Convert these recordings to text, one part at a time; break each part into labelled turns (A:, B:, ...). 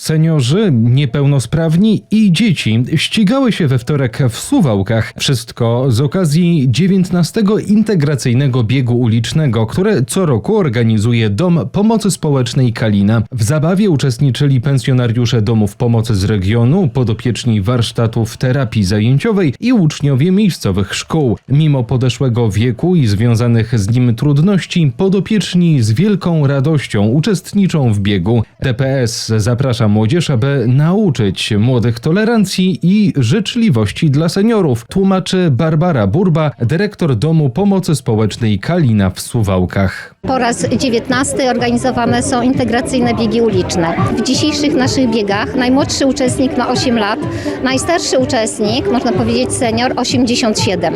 A: seniorzy, niepełnosprawni i dzieci ścigały się we wtorek w Suwałkach. Wszystko z okazji 19 integracyjnego biegu ulicznego, które co roku organizuje Dom Pomocy Społecznej Kalina. W zabawie uczestniczyli pensjonariusze domów pomocy z regionu, podopieczni warsztatów terapii zajęciowej i uczniowie miejscowych szkół. Mimo podeszłego wieku i związanych z nim trudności, podopieczni z wielką radością uczestniczą w biegu. TPS zaprasza młodzież, aby nauczyć młodych tolerancji i życzliwości dla seniorów, tłumaczy Barbara Burba, dyrektor Domu Pomocy Społecznej Kalina w Suwałkach.
B: Po raz 19 organizowane są integracyjne biegi uliczne. W dzisiejszych naszych biegach najmłodszy uczestnik ma 8 lat, najstarszy uczestnik, można powiedzieć senior, 87.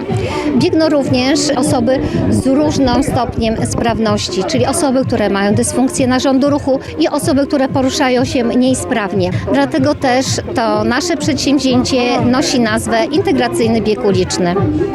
B: Biegną również osoby z różnym stopniem sprawności, czyli osoby, które mają dysfunkcję narządu ruchu i osoby, które poruszają się mniej sprawnie. Dlatego też to nasze przedsięwzięcie nosi nazwę Integracyjny Bieg Uliczny.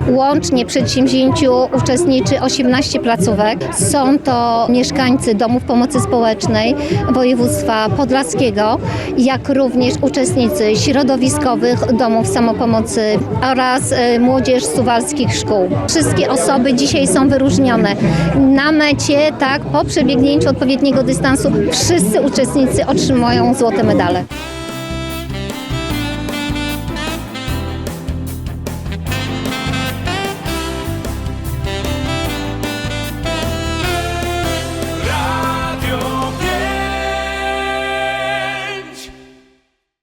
B: Łącznie w przedsięwzięciu uczestniczy 18 placówek. Są to mieszkańcy domów pomocy społecznej województwa podlaskiego, jak również uczestnicy środowiskowych domów samopomocy oraz e, młodzież suwalskich szkół. Wszystkie osoby dzisiaj są wyróżnione. Na mecie, tak, po przebiegnięciu odpowiedniego dystansu wszyscy uczestnicy otrzymują złote 怎么打了。